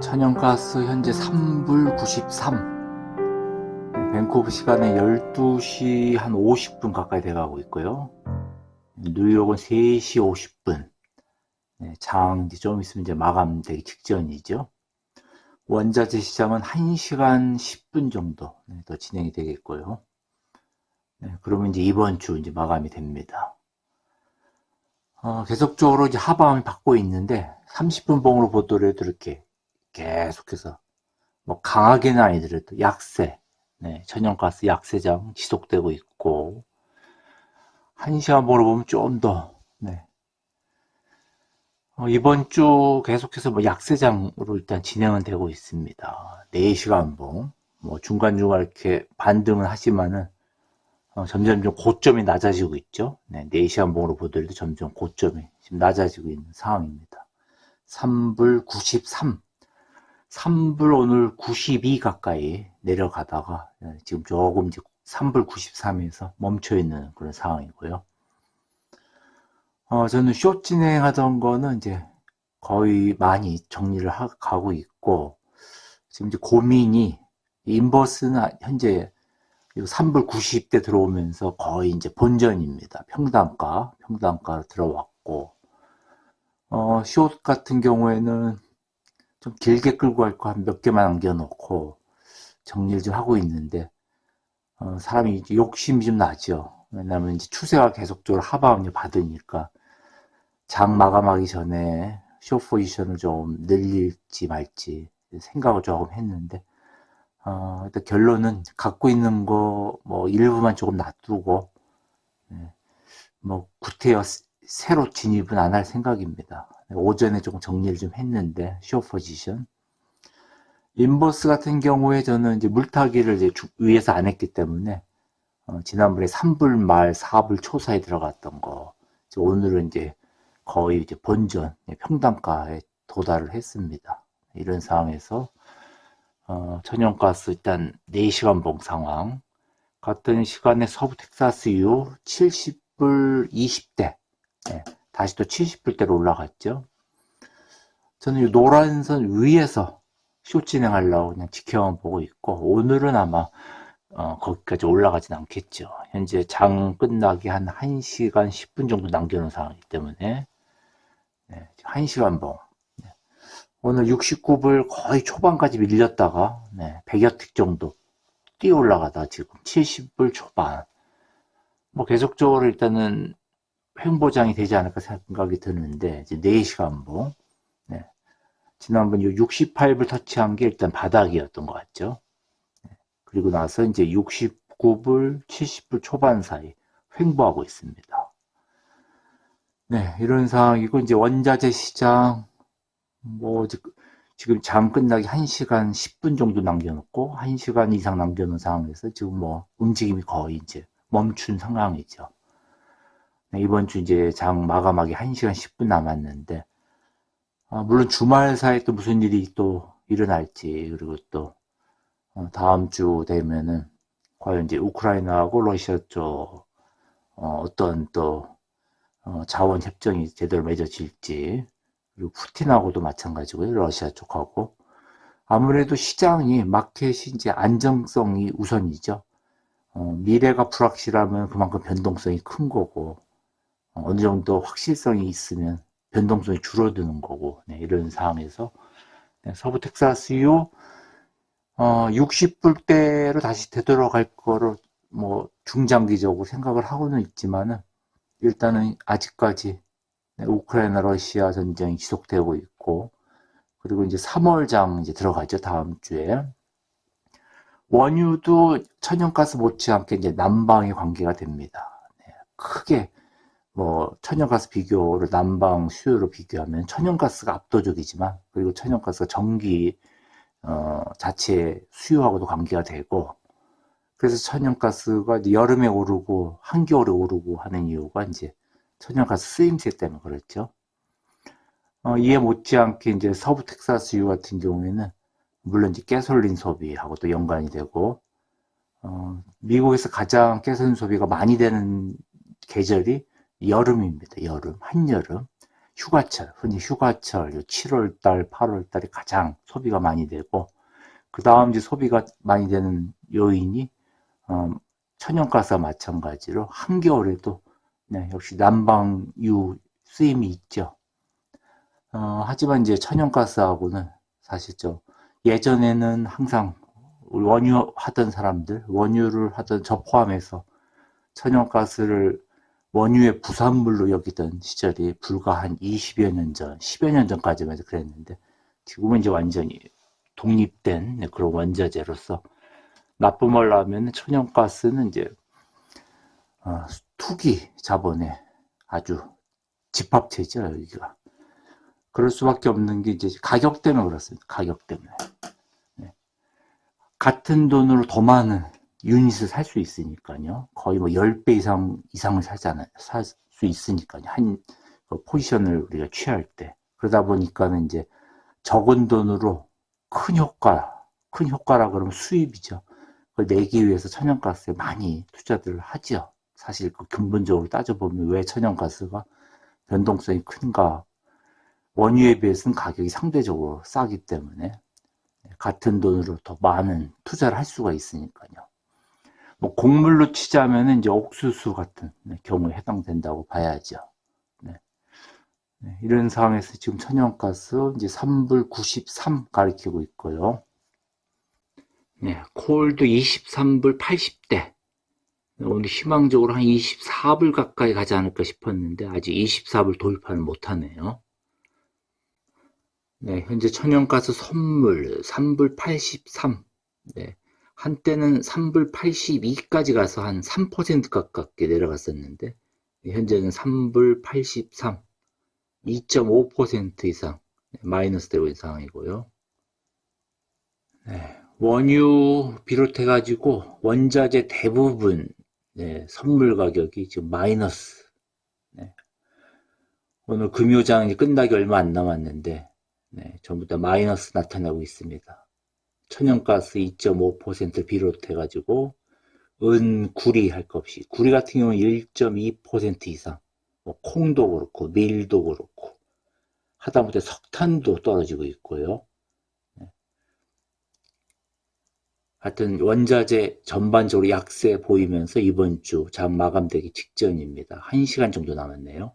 천연가스 현재 3불 93 밴쿠버 시간에 12시 한 50분 가까이 돼가고 있고요. 뉴욕은 3시 50분. 네, 장 이제 좀 있으면 이제 마감되기 직전이죠. 원자재 시장은 1시간 10분 정도 네, 더 진행이 되겠고요. 네, 그러면 이제 이번 주 이제 마감이 됩니다. 어, 계속적으로 이제 하방을 받고 있는데 30분 봉으로 보더라도 이렇게 계속해서 뭐 강하게는 아니더라도 약세, 네, 천연가스 약세장 지속되고 있고 한 시간 보러 보면 좀 더, 네. 어, 이번 주 계속해서 뭐 약세장으로 일단 진행은 되고 있습니다. 4시간 봉, 뭐 중간중간 이렇게 반등은 하지만은 어, 점점 좀 고점이 낮아지고 있죠. 네, 4시간 봉으로 보더라도 점점 고점이 지금 낮아지고 있는 상황입니다. 3불 93. 3불 오늘 92 가까이 내려가다가 예, 지금 조금 이제 3불 93에서 멈춰 있는 그런 상황이고요. 어, 저는 쇼 진행하던 거는 이제 거의 많이 정리를 하, 가고 있고, 지금 이제 고민이, 인버스는 현재 3불 90대 들어오면서 거의 이제 본전입니다. 평단가, 평단가 들어왔고, 어, 숏 같은 경우에는 좀 길게 끌고 갈 거 한 몇 개만 남겨놓고 정리를 좀 하고 있는데, 어, 사람이 욕심이 좀 나죠. 왜냐면 이제 추세가 계속적으로 하방을 받으니까 장 마감하기 전에 숏 포지션을 좀 늘릴지 말지 생각을 조금 했는데, 어, 일단 결론은 갖고 있는 거 뭐 일부만 조금 놔두고, 네, 뭐 구태여 새로 진입은 안 할 생각입니다. 오전에 조금 정리를 좀 했는데 쇼 포지션 인버스 같은 경우에 저는 이제 물타기를 이제 위에서 안 했기 때문에 어, 지난번에 3불 말 4불 초 사이 들어갔던 거 오늘은 이제 거의 이제 본전 평단가에 도달을 했습니다. 이런 상황에서 어, 천연가스 일단 4시간 봉 상황 같은 시간에 서부 텍사스유 70불 20대 네, 다시 또 70불대로 올라갔죠. 저는 이 노란 선 위에서 쇼 진행하려고 그냥 지켜만 보고 있고 오늘은 아마 어, 거기까지 올라가진 않겠죠. 현재 장 끝나기 한 1시간 10분 정도 남겨놓은 상황이기 때문에 네, 1시간 봉 네. 오늘 69불 거의 초반까지 밀렸다가 네, 100여 틱 정도 뛰어 올라가다 지금 70불 초반 뭐 계속적으로 일단은 횡보장이 되지 않을까 생각이 드는데 이제 4시간 봉 네. 지난번 68불 터치한 게 일단 바닥이었던 것 같죠 네. 그리고 나서 이제 69불 70불 초반 사이 횡보하고 있습니다 네 이런 상황이고 이제 원자재 시장 뭐 지금 장 끝나기 1시간 10분 정도 남겨놓고 1시간 이상 남겨놓은 상황에서 지금 뭐 움직임이 거의 이제 멈춘 상황이죠 네, 이번 주 이제 장 마감하기 1시간 10분 남았는데, 아, 물론 주말 사이에 또 무슨 일이 또 일어날지, 그리고 또, 어, 다음 주 되면은, 과연 이제 우크라이나하고 러시아 쪽, 어, 떤 또 어, 자원 협정이 제대로 맺어질지, 그리고 푸틴하고도 마찬가지고요, 러시아 쪽하고. 아무래도 시장이, 마켓이 이제 안정성이 우선이죠. 어, 미래가 불확실하면 그만큼 변동성이 큰 거고, 어느 정도 확실성이 있으면 변동성이 줄어드는 거고 네, 이런 상황에서 네, 서부 텍사스유 어, 60불대로 다시 되돌아갈 거를 뭐 중장기적으로 생각을 하고는 있지만은 일단은 아직까지 네, 우크라이나 러시아 전쟁이 지속되고 있고 그리고 이제 3월장 이제 들어가죠 다음 주에 원유도 천연가스 못지않게 이제 난방의 관계가 됩니다. 네, 크게 뭐 천연가스 비교를 난방 수요로 비교하면 천연가스가 압도적이지만 그리고 천연가스가 전기 어, 자체 수요하고도 관계가 되고 그래서 천연가스가 여름에 오르고 한겨울에 오르고 하는 이유가 이제 천연가스 쓰임새 때문에 그렇죠. 어, 이에 못지않게 이제 서부 텍사스유 같은 경우에는 물론 이제 가솔린 소비하고도 연관이 되고 어, 미국에서 가장 가솔린 소비가 많이 되는 계절이 여름입니다. 여름, 한여름. 휴가철, 흔히 휴가철, 7월달, 8월달이 가장 소비가 많이 되고, 그 다음 이제 소비가 많이 되는 요인이, 어, 천연가스와 마찬가지로 한겨울에도, 네, 역시 난방유 쓰임이 있죠. 어, 하지만 이제 천연가스하고는 사실 저, 예전에는 항상 원유 하던 사람들, 원유를 하던 저 포함해서 천연가스를 원유의 부산물로 여기던 시절이 불과 한 20여 년 전, 10여 년 전까지만 해도 그랬는데 지금은 이제 완전히 독립된 그런 원자재로서 말로 하면 천연가스는 이제 어, 투기 자본의 아주 집합체죠 여기가 그럴 수밖에 없는 게 이제 가격 때문에 그렇습니다 가격 때문에 네. 같은 돈으로 더 많은 유닛을 살 수 있으니까요. 거의 뭐 10배 이상, 이상을 사잖아요. 살 수 있으니까요. 한 그 포지션을 우리가 취할 때. 그러다 보니까는 이제 적은 돈으로 큰 효과, 큰 효과라 그러면 수입이죠. 그걸 내기 위해서 천연가스에 많이 투자들을 하죠. 사실 그 근본적으로 따져보면 왜 천연가스가 변동성이 큰가. 원유에 비해서는 가격이 상대적으로 싸기 때문에 같은 돈으로 더 많은 투자를 할 수가 있으니까요. 뭐 곡물로 치자면은 이제 옥수수 같은 네, 경우에 해당된다고 봐야죠. 네. 네, 이런 상황에서 지금 천연가스 이제 3불 93 가리키고 있고요. 네, 콜도 23불 80대. 오늘 희망적으로 한 24불 가까이 가지 않을까 싶었는데 아직 24불 돌파는 못하네요. 네, 현재 천연가스 선물 3불 83. 네. 한때는 3불 82까지 가서 한 3% 가깝게 내려갔었는데 현재는 3불 83, 2.5% 이상 마이너스 되고 있는 상황이고요. 네, 원유 비롯해 가지고 원자재 대부분 네, 선물 가격이 지금 마이너스. 네. 오늘 금요장이 끝나기 얼마 안 남았는데 네, 전부 다 마이너스 나타나고 있습니다. 천연가스 2.5%를 비롯해 가지고 은, 구리 할 것 없이 구리 같은 경우는 1.2% 이상 뭐 콩도 그렇고 밀도 그렇고 하다못해 석탄도 떨어지고 있고요. 네. 하여튼 원자재 전반적으로 약세 보이면서 이번 주 장 마감되기 직전입니다. 1시간 정도 남았네요.